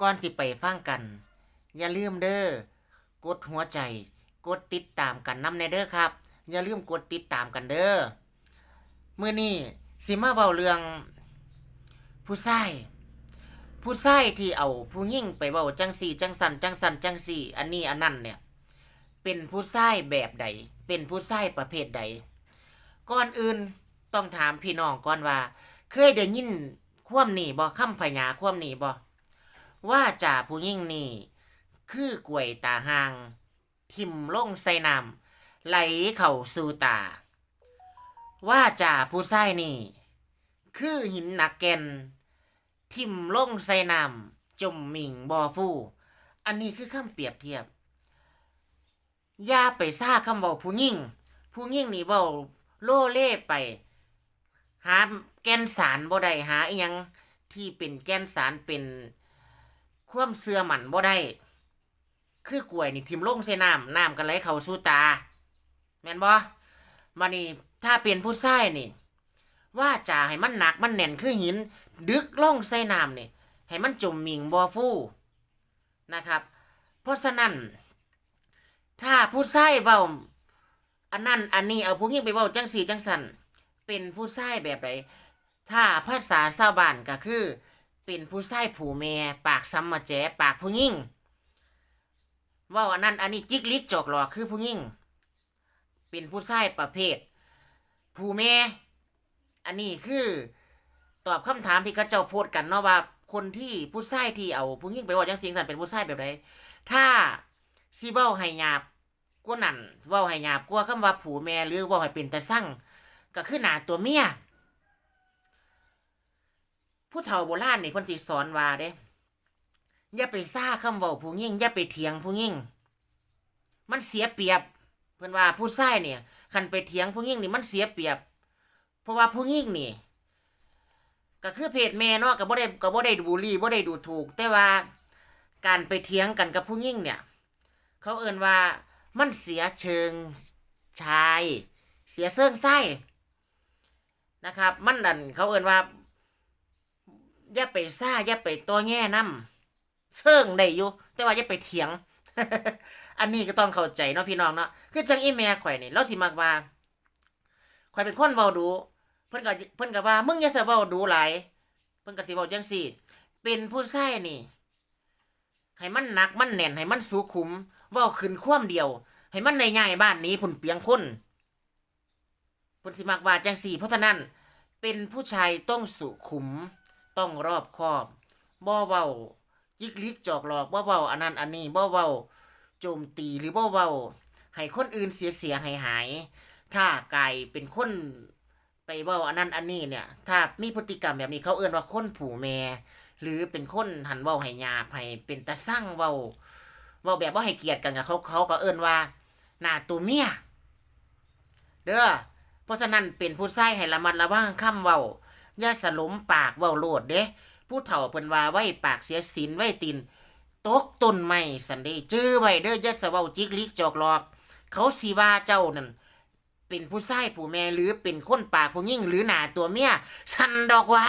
ก่อนสิไปฟังกัน อย่าลืมเด้อกดหัวใจ กดติดตามกันนำในเด้อครับ อย่าลืมกดติดตามกันเด้อเมื้อนี้สิมาเว้าเรื่อง ผู้ชายผู้ชายที่เอาผู้หญิงไปเว้าจังสี่ จังสันจังสันจังสี่ อันนี้อันนั้นเนี่ย เป็นผู้ชายแบบใด เป็นผู้ชายประเภทใดก่อนอื่นต้องถามพี่น้องก่อนว่า เคยได้ยินความนี่บ่คำพยาความนี่บ่ ว่าจ่าผู้หญิงนี่คือกลวยตาหาง ทิมลงใส่น้ำไหลเข้าสู่ตา ว่าจ่าผู้ชายนี่ คือหินหนักแกน ทิมลงใส่น้ำจมหมิ่งบ่อฟูอันนี้คือคำเปรียบเทียบอย่าไปซ่าคำเว้าผู้หญิงผู้หญิงนี่เว้าโลเล่ไป หาแกนสารบ่ได้หาอีหยังที่เป็นแกนสารเป็น ความเสื่อมันบ่ได้ คือกล้วยนี่ทิ่มลงใส่น้ำน้ำก็ไหลเข้าสู่ตา แม่นบ่มานี่ถ้าเป็นผู้ชายนี่ ว่าจะให้มันหนักมันแน่นคือหิน ดึกลงใส่น้ำนี่ให้มันจมมิงบ่ฟู่นะครับ เพราะฉะนั้น ถ้าผู้ชายเว้าอันนั้นอันนี้เอาผู้หญิงไปเว้าจังสี่จังสันเป็นผู้ชายแบบใดถ้าภาษาชาวบ้านก็คือ เป็นผู้ชายผู้แม่ปากซ้ำมาแจปากผู้หญิงว่าอันนั้นอันนี้จิกลิกจอกหลอกคือผู้หญิงเป็นผู้ชายประเภท ผู้แม่อันนี้คือตอบคำถามที่เขาเจ้าโพดกันเนาะว่าคนที่ผู้ชายที่เอาผู้หญิงไปว่าจังสิงสันเป็นผู้ชายแบบใดถ้าสิเว้าให้หยาบกว่านั่นเว้าให้หยาบกว่าคำว่าผู้แม่หรือว้าให้เป็นแต่สั่งก็คือหนาตัวเมีย ผู้เฒ่าโบราณนี่เพิ่นสิสอนว่าเด้ อย่าไปซ่าคำเว้าผู้หญิงอย่าไปเถียงผู้หญิงมันเสียเปรียบ เพิ่นว่าผู้ชายเนี่ยคันไปเถียงผู้หญิงนี่มันเสียเปรียบ เพราะว่าผู้หญิงนี่ก็คือเพศแม่เนาะก็บ่ได้ก็บ่ได้บูลลี่บ่ได้ดูถูก แต่ว่าการไปเถียงกันกับผู้หญิงเนี่ย เขาเอ่นว่ามันเสียเชิงชาย เสียเซิงไส้นะครับ มันดันเขาเอ่นว่า อย่าไปซ่าอย่าไปตัวแง่น้ำเซิงได้อยู่แต่ว่าอย่าไปเถียง อันนี้ก็ต้องเข้าใจเนาะพี่น้องเนาะคือจังอีแม่ข่อยนี่เราสิมักว่าข่อยเป็นคนเว้าดู เพิ่นก็เพิ่นก็ว่ามึงอย่าซะเว้าดูหลายเพิ่นก็สิเว้าจังซี่ เป็นผู้ชายนี่ ให้มันหนักมันแน่นให้มันสุขุมเว้าขึ้นความเดียว ให้มันในใหญ่บ้านนี้ผุนเปียงคนเพิ่นสิมักว่าจังซี่ เพราะฉะนั้นเป็นผู้ชายต้องสุขุม ต้องรอบคอบบ่เว้าจิกลิกจอกหลอกบ่เว้าอันนั้นอันนี้บ่เว้าโจมตีหรือบ่เว้าให้คนอื่นเสียเสียหายหายถ้ากลายเป็นคนไปเว่าอันนั้นอันนี้เนี่ย ถ้ามีพฤติกรรมแบบนี้เขาเอื้นว่าคนผูแม่หรือเป็นคนหันเว้าให้ยาให้เป็นตาสั่งเว้าเว้าแบบว่าให้เกียรติกันกับเขาเขาก็เอื้นว่าหน้าตัวเมียเด้อเพราะฉะนั้นเป็นผู้ชายให้ระมัดระวังคำเว้า อย่าสลมปากเว้าโลดเด้ผู้เฒ่าเพิ่นว่าไว้ปากเสียศีลไว้ตินตกต้นไม้สันเดจื้อไว้เด้ออย่าสะเว้าจิกลิกจอกหลอก เขาสิว่าเจ้านั่นเป็นผู้ชายผู้แม่หรือเป็นคนปากผู้หญิงหรือหนาตัวเมียสันดอกว่า